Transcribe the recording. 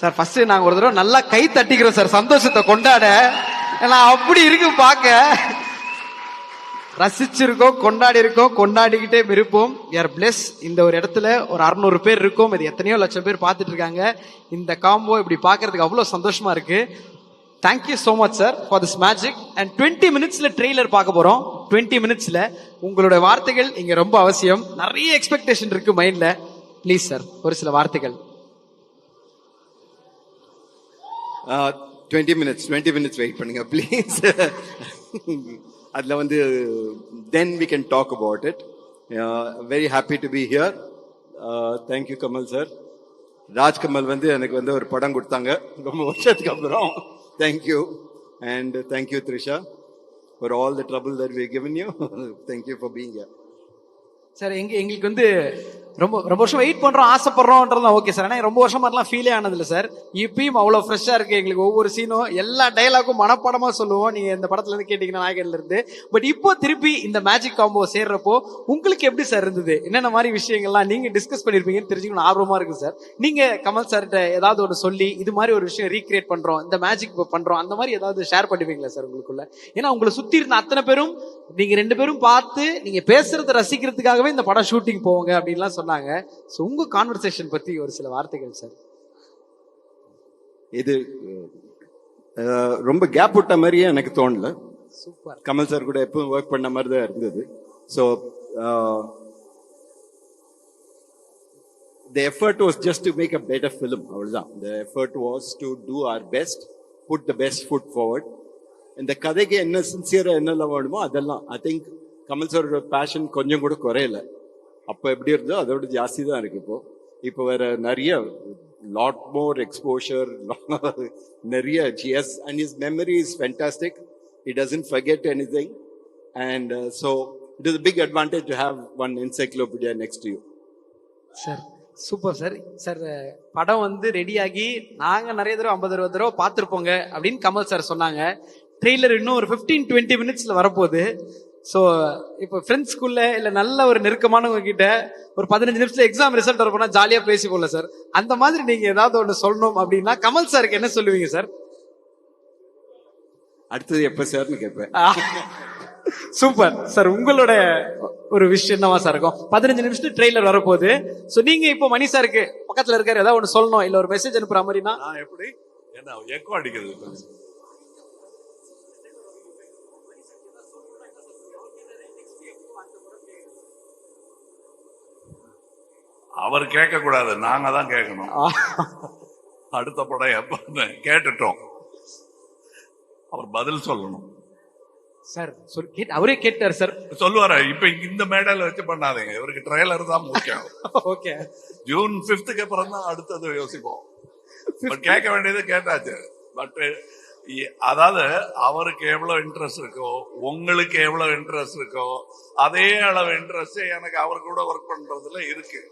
Sir first நாங்க ஒரு தடவை நல்லா கை தட்டிக்கிறோம் சார் சந்தோஷத்தை கொண்டாட. நான் அப்படி இருக்கு பார்க்க ரசிச்சிருக்கோம் கொண்டாடி இருக்கோம் கொண்டாடிக்கிட்டே இருப்போம். யார் பிளஸ் இந்த ஒரு இடத்துல ஒரு அறுநூறு பேர் இருக்கோம். இது எத்தனையோ லட்சம் பேர் பார்த்துட்டு இருக்காங்க. இந்த காம்போ இப்படி பார்க்கறதுக்கு அவ்வளோ சந்தோஷமா இருக்கு. Thank you so much sir for this magic and twenty மினிட்ஸ்ல ட்ரெய்லர் பார்க்க போறோம். டுவெண்ட்டி மினிட்ஸ்ல உங்களுடைய வார்த்தைகள் இங்க ரொம்ப அவசியம். நிறைய எக்ஸ்பெக்டேஷன் இருக்கு மைண்ட்ல ப்ளீஸ் சார் ஒரு சில வார்த்தைகள். Twenty minutes twenty minutes wait பண்ணுங்க ப்ளீஸ் அதில் வந்து then we can talk about it very happy to be here thank you Kamal sir Raj Kamal வந்து எனக்கு வந்து ஒரு படம் கொடுத்தாங்க ரொம்ப வருஷத்துக்கு அப்புறம். Thank you and thank you Trisha for all the trouble that we given you thank you for being sir எங்க எங்களுக்கு வந்து ரொம்ப ரொம்ப வருஷம் வெயிட் பண்றோம் ஆசைப்படுறோம்ன்றதுலாம் ஓகே சார் ஆனா ரொம்ப வருஷம் மாதிரிலாம் ஃபீலே ஆனது இல்லை சார் இப்பயும் அவ்வளோ ஃப்ரெஷ்ஷாக இருக்கு எங்களுக்கு ஒவ்வொரு சீனும் எல்லா டைலாக்கும் மனப்படமா சொல்லுவோம். நீங்க இந்த படத்துல இருந்து கேட்டீங்கன்னா நாயகன்ல இருந்து. பட் இப்போ திருப்பி இந்த மேஜிக் காம்போ சேர்றப்போ உங்களுக்கு எப்படி சார் இருந்தது? என்னென்ன மாதிரி விஷயங்கள்லாம் நீங்க டிஸ்கஸ் பண்ணிருப்பீங்கன்னு தெரிஞ்சுக்கணும் ஆர்வமா இருக்கு சார் நீங்க கமல் சார்கிட்ட ஏதாவது ஒன்று சொல்லி இது மாதிரி ஒரு விஷயம் ரீக்ரியேட் பண்றோம் இந்த மேஜிக் பண்றோம் அந்த மாதிரி ஏதாவது ஷேர் பண்ணுவீங்களா சார் உங்களுக்குள்ள? ஏன்னா உங்களை சுத்தி இருந்த அத்தனை பேரும் நீங்க ரெண்டு பேரும் பார்த்து நீங்க பேசுறத ரசிக்கிறதுக்காகவே இந்த படம் ஷூட்டிங் போவாங்க அப்படின்லாம் சொன்னாங்க. ஸோ உங்க கான்வர்சேஷன் பத்தி ஒரு சில வார்த்தைகள் சார் இது ரொம்ப கேப் விட்ட மாதிரியே எனக்கு தோணல. சூப்பர் கமல் சார் கூட எப்பவும் ஒர்க் பண்ண மாதிரி தான் இருந்தது. So the effort was just to make a better film அவ்வளோதான் the effort was to do our best put the best foot forward இந்த கதைக்கு என்ன சின்சியராக என்னெல்லாம் வேணுமோ அதெல்லாம். ஐ திங்க் கமல் சாரோட பேஷன் கொஞ்சம் கூட குறையல. அப்போ எப்படி இருந்தோ அதோட ஜாஸ்தி தான் இருக்கு இப்போ. இப்போ வேற நிறைய லாட் மோர் எக்ஸ்போஷர் நிறைய GS and his memory is fantastic it doesn't forget any thing and so it is big advantage to have one encyclopedia next you sir super sir sir படம் வந்து ரெடியாகி நாங்கள் நிறைய தடவை ஐம்பது அறுபது தடவை பார்த்துருப்போங்க அப்படின்னு கமல் சார் சொன்னாங்க. ட்ரெய்லர் இன்னும் ஒரு ஃபிஃப்டீன் டுவெண்ட்டி மினிட்ஸில் வரப்போகுது. ஸோ இப்போ ஃப்ரெண்ட்ஸ் ஸ்கூல்ல இல்ல நல்ல ஒரு நெருக்கமானவங்க கிட்ட ஒரு பதினஞ்சு நிமிஷத்துல எக்ஸாம் ரிசல்ட் வர போனா ஜாலியா பேசி போல சார் அந்த மாதிரி நீங்க ஏதாவது ஒன்று சொல்லணும் அப்படின்னா கமல் சாருக்கு என்ன சொல்லுவீங்க சார் அடுத்தது எப்ப சார்னு கேட்பேன் சூப்பர் சார் உங்களோட ஒரு விஷயம் என்னவா சார் இருக்கும்? பதினஞ்சு நிமிஷம் ட்ரெய்லர் வரப்போகுது. ஸோ நீங்க இப்போ மணி சாருக்கு பக்கத்துல இருக்காரு ஏதாவது ஒன்று சொல்லணும்? இல்ல ஒரு மெசேஜ் அனுப்புற மாதிரினா? நான் எப்படி? என்ன எக்கோ அடிக்கிறது அவர் கேட்க கூடாது நாங்க தான் கேட்கணும். அடுத்த படம் எப்ப கேட்டுட்டோம். அவர் பதில் சொல்லணும். சார் சொல் கேட் அவரே கேட்டார் சார். சொல்லுவாரு இப்ப இந்த மேடையில வச்சு பண்ணாதீங்க. இவருக்கு ட்ரெய்லர் தான் முக்கியம். ஓகே. ஜூன் பிப்துக்கு அப்புறம் தான் அடுத்தது யோசிப்போம். பட் கேட்க வேண்டியது கேட்டாச்சு. பட் அதாவது அவருக்கு எவ்வளவு இன்ட்ரெஸ்ட் இருக்கோ உங்களுக்கு எவ்வளவு இன்ட்ரெஸ்ட் இருக்கோ அதே அளவு இன்ட்ரெஸ்ட் எனக்கு அவர் கூட ஒர்க் பண்றதுல இருக்கு.